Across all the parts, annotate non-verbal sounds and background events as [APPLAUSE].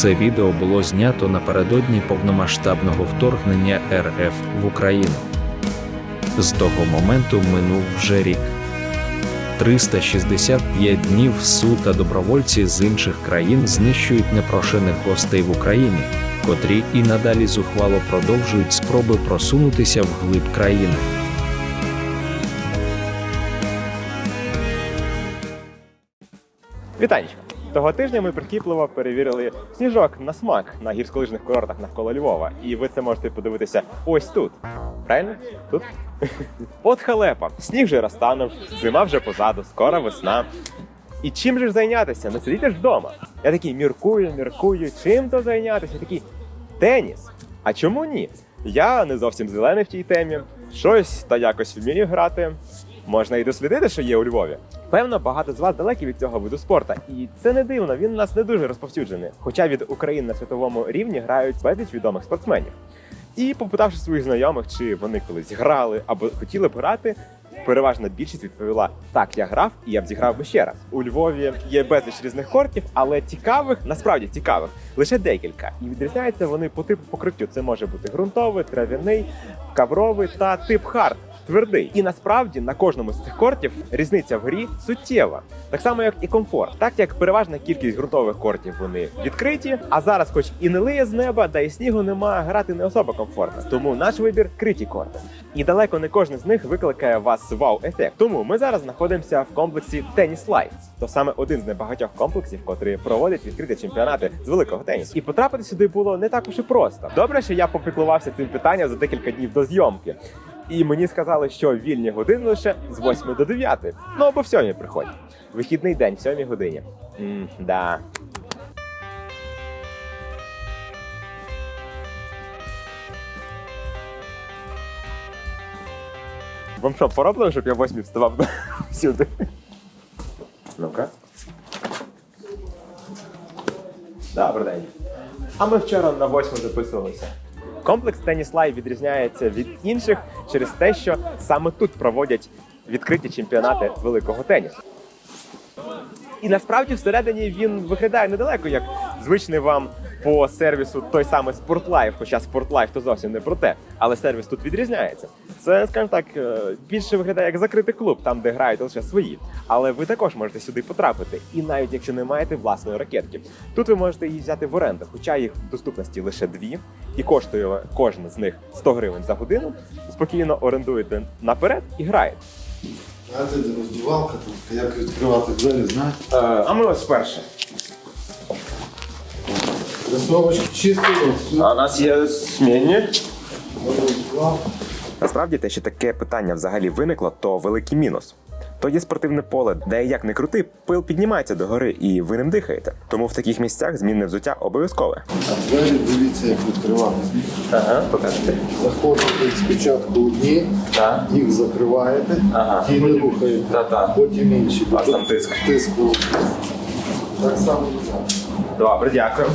Це відео було знято напередодні повномасштабного вторгнення РФ в Україну. З того моменту минув вже рік. 365 днів СУ та добровольці з інших країн знищують непрошених гостей в Україні, котрі і надалі зухвало продовжують спроби просунутися вглиб країни. Вітанечко! Того тижня ми прикіпливо перевірили сніжок на смак на гірськолижних курортах навколо Львова. І ви це можете подивитися ось тут. Правильно? Тут? [LAUGHS] От халепа. Сніг вже розтанув, зима вже позаду, скоро весна. І чим же ж зайнятися? Не сидіти ж вдома. Я такий міркую, міркую, чим то зайнятися? Я такий теніс. А чому ні? Я не зовсім зелений в тій темі. Щось та якось вмію грати. Можна і дослідити, що є у Львові. Певно, багато з вас далекі від цього виду спорту, і це не дивно. Він у нас не дуже розповсюджений. Хоча від України на світовому рівні грають безліч відомих спортсменів. І попитавши своїх знайомих, чи вони колись грали або хотіли б грати, переважна більшість відповіла: так, я грав і я б зіграв би ще раз. У Львові є безліч різних кортів, але цікавих, насправді цікавих, лише декілька. І відрізняються вони по типу покриттю. Це може бути ґрунтовий, трав'яний, кавровий та тип хард. Твердий, і насправді на кожному з цих кортів різниця в грі суттєва, так само як і комфорт. Так як переважна кількість ґрунтових кортів вони відкриті, а зараз, хоч і не лиє з неба, да і снігу немає, грати не особо комфортно. Тому наш вибір криті корти. І далеко не кожен з них викликає вас вау-ефект. Тому ми зараз знаходимося в комплексі Теніс Лайф. То саме один з небагатьох комплексів, котрі проводять відкриті чемпіонати з великого тенісу. І потрапити сюди було не так уж і просто. Добре, що я попіклувався цим питанням за декілька днів до зйомки. І мені сказали, що вільні години лише з 8 до 9. Ну або в 7 приходь. Вихідний день в 7 годині. М, да. Вам що, пороблено, щоб я в 8 вставав всюди? [LAUGHS] Ну-ка. Добрий день. А ми вчора на 8 записувалися. Комплекс Теніслай відрізняється від інших через те, що саме тут проводять відкриті чемпіонати великого тенісу. І насправді всередині він виглядає недалеко, як звичний вам по сервісу той самий Спортлайф, хоча Спортлайф то зовсім не про те, але сервіс тут відрізняється. Це, скажімо так, е, більше виглядає як закритий клуб, там де грають лише свої. Але ви також можете сюди потрапити, і навіть якщо не маєте власної ракетки, тут ви можете її взяти в оренду, хоча їх в доступності лише дві, і коштує кожна з них 100 гривень за годину. Спокійно орендуєте наперед і граєте. А це де роздівалка, як відкривати двері, знаєш? Е, а ми ось перше. Кросовочки чисті. А у нас є смінні. Насправді те, що таке питання взагалі виникло, то великий мінус. То є спортивне поле, де як не крути, пил піднімається догори і ви ним дихаєте. Тому в таких місцях змінне взуття обов'язкове. А двері дивіться, як відкривати. Ага, покажете. Заходите спочатку одні, Так. їх закриваєте, Ага. ті не рухаєте, Та-та. потім інші. Вас там тиск. Тиску. Так само. Добре, дякую.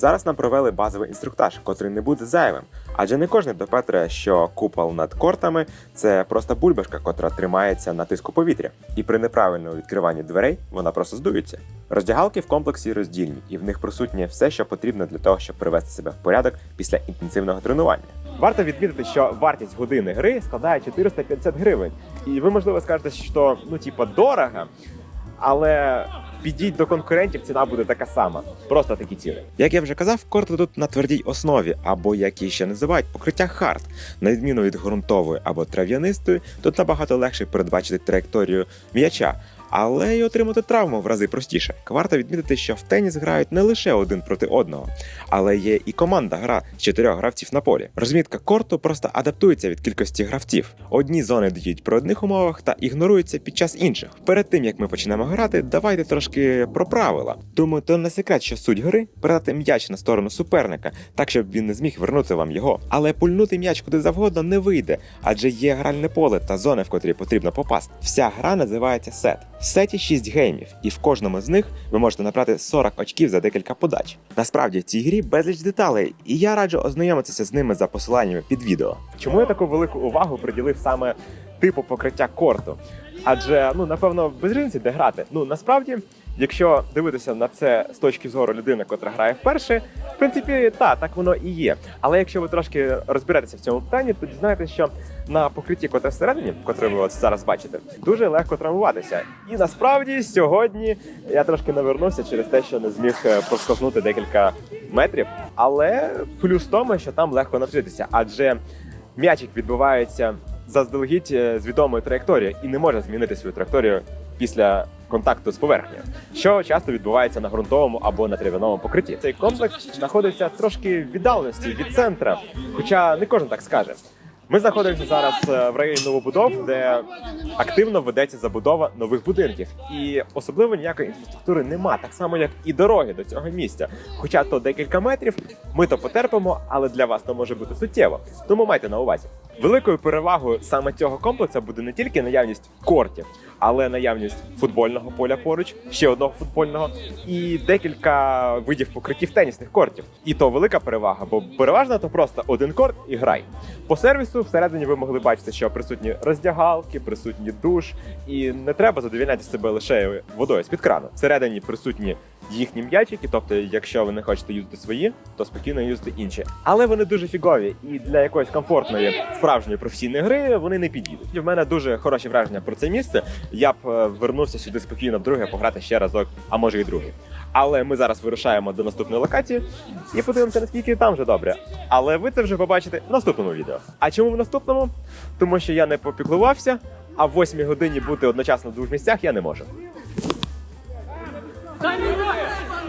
Зараз нам провели базовий інструктаж, котрий не буде зайвим, адже не кожен допетре, що купол над кортами це просто бульбашка, котра тримається на тиску повітря, і при неправильному відкриванні дверей вона просто здується. Роздягалки в комплексі роздільні, і в них присутнє все, що потрібно для того, щоб привести себе в порядок після інтенсивного тренування. Варто відмітити, що вартість години гри складає 450 гривень, і ви можливо скажете, що ну типа дорого, але підіть до конкурентів, ціна буде така сама. Просто такі ціни. Як я вже казав, корти тут на твердій основі, або як її ще називають, покриття хард. На відміну від ґрунтової або трав'янистої, тут набагато легше передбачити траєкторію м'яча. Але й отримати травму в рази простіше. Варто відмітити, що в теніс грають не лише один проти одного, але є і команда гра з чотирьох гравців на полі. Розмітка корту просто адаптується від кількості гравців. Одні зони діють при одних умовах та ігноруються під час інших. Перед тим як ми почнемо грати, давайте трошки про правила. Думаю, то не секрет, що суть гри передати м'яч на сторону суперника, так щоб він не зміг вернути вам його. Але пульнути м'яч куди завгодно не вийде, адже є гральне поле та зони, в котрі потрібно попасти. Вся гра називається сет. В сеті 6 геймів, і в кожному з них ви можете набрати 40 очків за декілька подач. Насправді в цій грі безліч деталей, і я раджу ознайомитися з ними за посиланнями під відео. Чому я таку велику увагу приділив саме типу покриття корту? Адже ну напевно без різниці де грати. Ну насправді Якщо дивитися на це з точки зору людини, котра грає вперше, в принципі, так, так воно і є. Але якщо ви трошки розберетеся в цьому питанні, то дізнаєтеся, що на покритті, котре всередині, котре ви от зараз бачите, дуже легко травмуватися. І насправді сьогодні я трошки навернувся через те, що не зміг е, проскоснути декілька метрів. Але плюс в тому, що там легко навчитися, адже м'ячик відбувається заздалегідь е, з відомою траєкторією і не може змінити свою траєкторію після контакту з поверхнею, що часто відбувається на ґрунтовому або на трав'яному покритті. Цей комплекс знаходиться трошки в віддаленості від центра, хоча не кожен так скаже. Ми знаходимося зараз е, в районі новобудов, де активно ведеться забудова нових будинків, і особливо ніякої інфраструктури нема, так само як і дороги до цього місця. Хоча то декілька метрів, ми то потерпимо, але для вас то може бути суттєво. Тому майте на увазі. Великою перевагою саме цього комплексу буде не тільки наявність кортів, але наявність футбольного поля поруч, ще одного футбольного, і декілька видів покриттів тенісних кортів. І то велика перевага, бо переважно то просто один корт і грай. По сервісу всередині ви могли бачити, що присутні роздягалки, присутні душ, і не треба задовільняти себе лише водою з під крану. Всередині присутні їхні м'ячики, тобто, якщо ви не хочете юзати свої, то спокійно юзати інші. Але вони дуже фігові, і для якоїсь комфортної справжньої професійної гри вони не підійдуть. В мене дуже хороші враження про це місце. Я б е, вернувся сюди спокійно вдруге, пограти ще разок, а може і другий. Але ми зараз вирушаємо до наступної локації і подивимося, наскільки там вже добре. Але ви це вже побачите в наступному відео. А чому в наступному? Тому що я не попіклувався, а в 8 годині бути одночасно в двох місцях я не можу.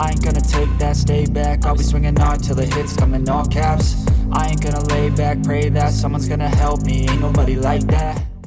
I ain't gonna take that, stay back. I'll be swinging hard till the hits come in all caps. I ain't gonna lay back, pray that someone's gonna help me. Ain't nobody like that.